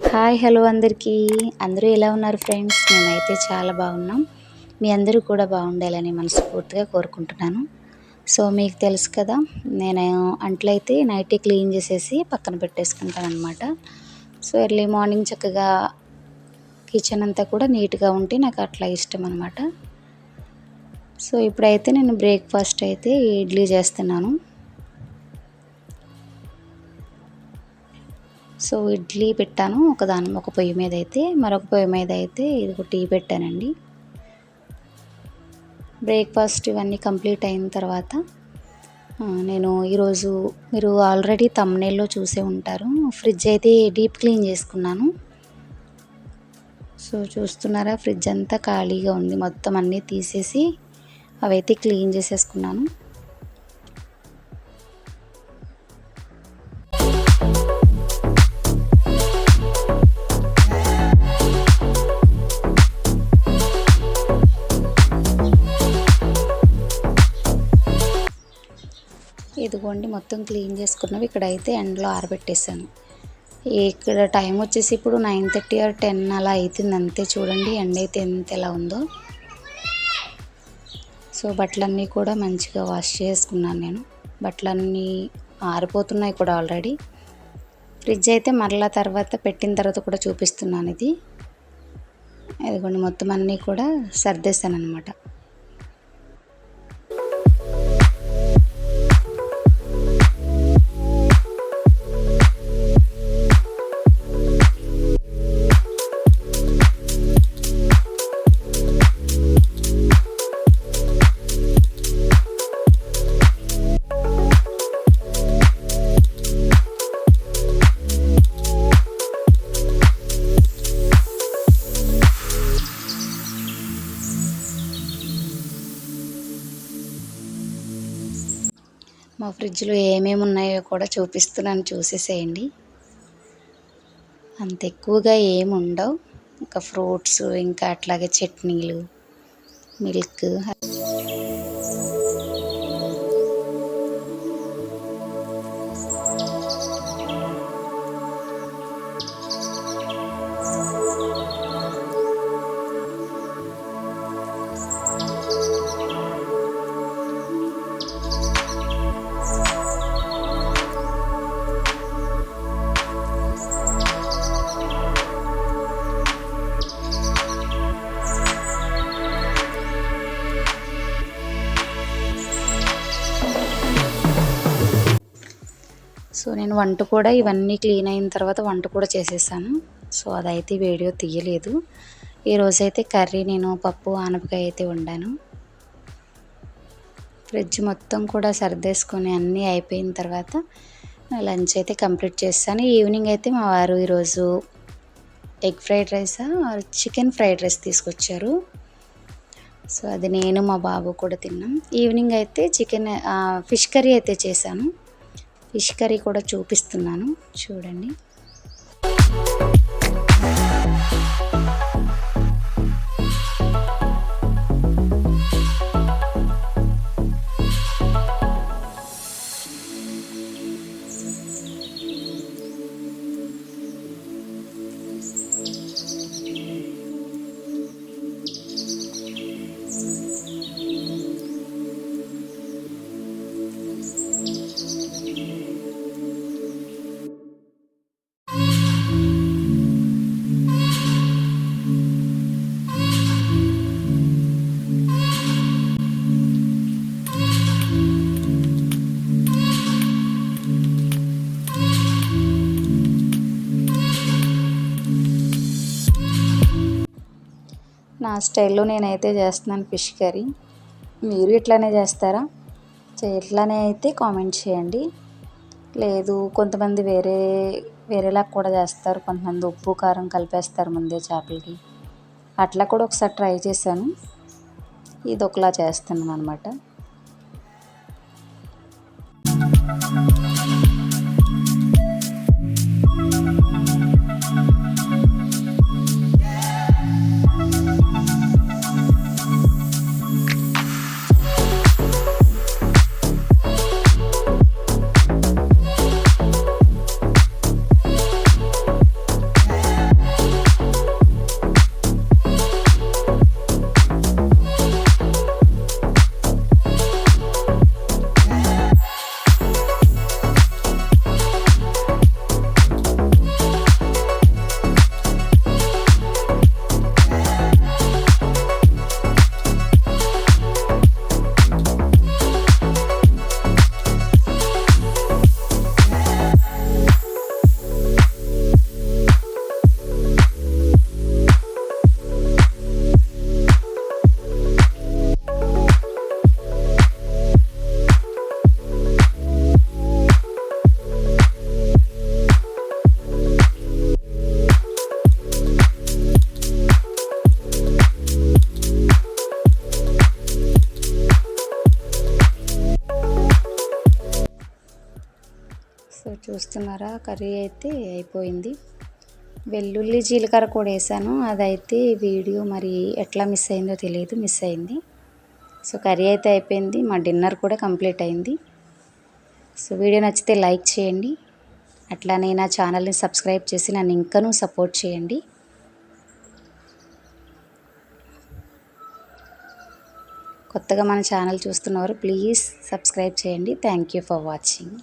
Hi hello అందరికీ. అందరూ ఎలా ఉన్నారు ఫ్రెండ్స్? మేమైతే చాలా బాగున్నాం. మీ అందరూ కూడా బాగుండాలని మనస్ఫూర్తిగా కోరుకుంటున్నాను. సో మీకు తెలుసు కదా నేను అంట్లయితే నైటే క్లీన్ చేసేసి పక్కన పెట్టేసుకుంటాను అనమాట సో ఎర్లీ మార్నింగ్ చక్కగా కిచెన్ అంతా కూడా నీట్గా ఉంటే నాకు అట్లా ఇష్టం అనమాట సో ఇప్పుడైతే నేను బ్రేక్ఫాస్ట్ అయితే ఇడ్లీ చేస్తున్నాను. సో ఇడ్లీ పెట్టాను ఒక దాని ఒక పొయ్యి మీద అయితే మరొక పొయ్యి మీద అయితే ఇది ఒక టీ పెట్టానండి. బ్రేక్ఫాస్ట్ ఇవన్నీ కంప్లీట్ అయిన తర్వాత నేను ఈరోజు మీరు ఆల్రెడీ తమ్నేల్లో చూసే ఉంటారు. ఫ్రిడ్జ్ అయితే డీప్ క్లీన్ చేసుకున్నాను. సో చూస్తున్నారా ఫ్రిడ్జ్ అంతా ఖాళీగా ఉంది. మొత్తం అన్నీ తీసేసి అవైతే క్లీన్ చేసేసుకున్నాను. ఇదిగోండి మొత్తం క్లీన్ చేసుకున్నవి ఇక్కడైతే ఎండలో ఆరబెట్టేసాను ఇక్కడ టైం వచ్చేసి ఇప్పుడు నైన్ థర్టీ ఆర్ టెన్ అలా అవుతుంది అంతే. చూడండి ఎండ అయితే ఎంత ఎలా ఉందో. సో బట్టలన్నీ కూడా మంచిగా వాష్ చేసుకున్నాను నేను. బట్టలన్నీ ఆరిపోతున్నాయి కూడా ఆల్రెడీ. ఫ్రిడ్జ్ అయితే మరలా తర్వాత పెట్టిన తర్వాత కూడా చూపిస్తున్నాను ఇది. ఇదిగోండి మొత్తం అన్నీ కూడా సర్దేశాను అనమాట మా ఫ్రిడ్జ్లో ఏమేమి ఉన్నాయో కూడా చూపిస్తున్నాను చూసేసేయండి. అంత ఎక్కువగా ఏమి ఉండవు. ఇంకా ఫ్రూట్స్ ఇంకా అట్లాగే చట్నీలు మిల్క్ సో నేను వంట కూడా ఇవన్నీ క్లీన్ అయిన తర్వాత వంట కూడా చేసేసాను. సో అదైతే వీడియో తీయలేదు. ఈరోజైతే కర్రీ నేను పప్పు ఆనపకాయ అయితే వండాను. ఫ్రిడ్జ్ మొత్తం కూడా సర్దేసుకొని అన్నీ అయిపోయిన తర్వాత లంచ్ అయితే కంప్లీట్ చేస్తాను. ఈవినింగ్ అయితే మా వారు ఈరోజు egg fried rice chicken fried rice తీసుకొచ్చారు. సో అది నేను మా బాబు కూడా తిన్నాం. ఈవినింగ్ అయితే చికెన్ ఫిష్ కర్రీ అయితే చేశాను. ఫిష్ కర్రీ కూడా చూపిస్తున్నాను. చూడండి. నా స్టైల్లో నేనైతే చేస్తున్నాను ఫిష్ కర్రీ. మీరు ఇట్లానే చేస్తారా? ఇట్లానే అయితే కామెంట్ చేయండి. లేదు కొంతమంది వేరే వేరేలా కూడా చేస్తారు. కొంతమంది ఉప్పు కారం కలిపేస్తారు ముందే చేపలకి. అట్లా కూడా ఒకసారి ట్రై చేశాను. ఇది ఒకలా చేస్తున్నాను అనమాట చూస్తున్నారా? కర్రీ అయితే అయిపోయింది. వెల్లుల్లి జీలకర్ర కూడా వేసాను. అదైతే వీడియో మరి ఎట్లా మిస్ అయిందో తెలియదు మిస్ అయింది. సో కర్రీ అయితే అయిపోయింది. మా డిన్నర్ కూడా కంప్లీట్ అయింది. సో వీడియో నచ్చితే లైక్ చేయండి. అట్లానే నా ఛానల్ని సబ్స్క్రైబ్ చేసి నన్ను ఇంకనూ సపోర్ట్ చేయండి. కొత్తగా మన ఛానల్ చూస్తున్నవారు ప్లీజ్ సబ్స్క్రైబ్ చేయండి. Thank you for watching.